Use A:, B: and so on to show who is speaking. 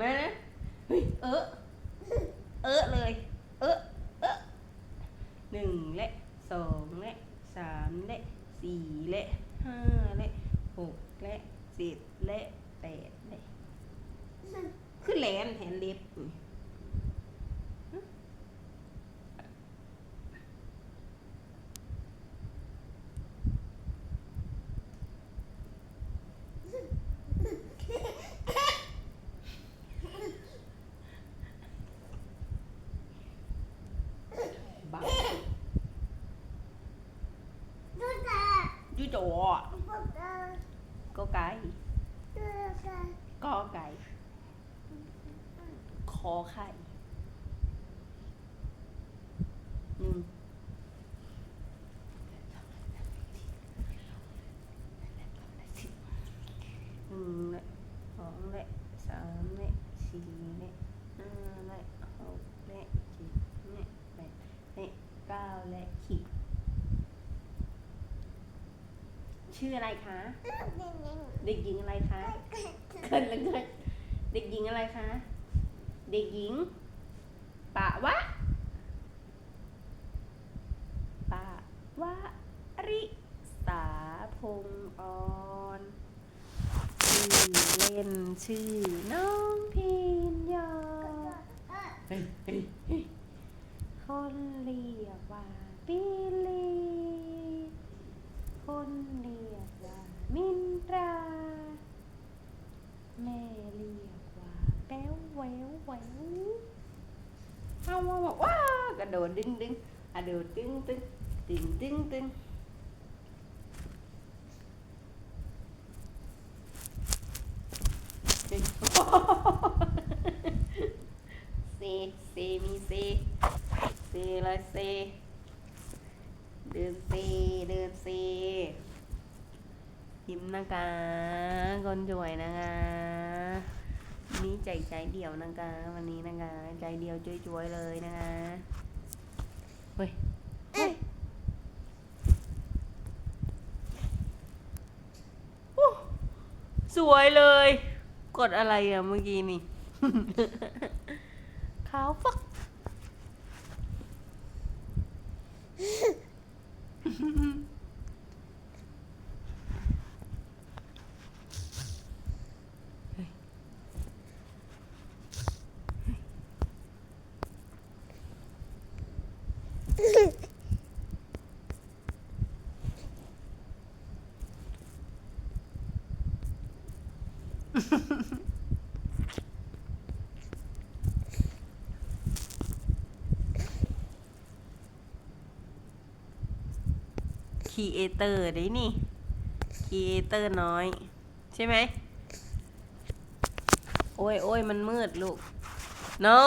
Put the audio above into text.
A: มานะเฮ้ยเออเออเลย เออเออหนึ่งและสองและสามและสี่และห้าและหกและเจ็ดและแปดและคือแหลนแทนเล็บนี่ บ้ายูโจ อก็ไก่ก็ไก่ คอไข่หนึ่งหนึ่งและสองและสามและสี่และห้าและหกและเจ็ดและแปดและเก้าและขีด ชื่ออะไรคะ เด็กหญิงอะไรคะเกินเลยเกินเด็กหญิงอะไรคะ เด็กหญิงปะวะปะวะริสาพงษ์ออนชื่อเล่นชื่อน้องพินยอเฮ้ยเฮ้ยเฮ้ยคนเรียกว่าบิลลี่ คนเรียกว่ามินตรา แม่เรียกว่าแป๊วแววแววเอาว่าบอกว้ากระโดดดึงดึงอะโดดดึงดึงดึงดึงดึงดึงเซเซมีเซเซเลยเซเดินเซเดินเซ ยิ้มนะคะ คนสวยนะคะนี่ใจใจเดี่ยวนะคะ วันนี้นะคะ ใจเดียวช่วยๆเลยนะคะเฮ้ยเฮ้ยโอ้สวยเลย กดอะไรอะเมื่อกี้นี่ขาวฟัก ครีเอเตอร์ได้นี่ครีเอเตอร์น้อย ใช่ไหม โอ้ยโอ้ยมันมืดลูก no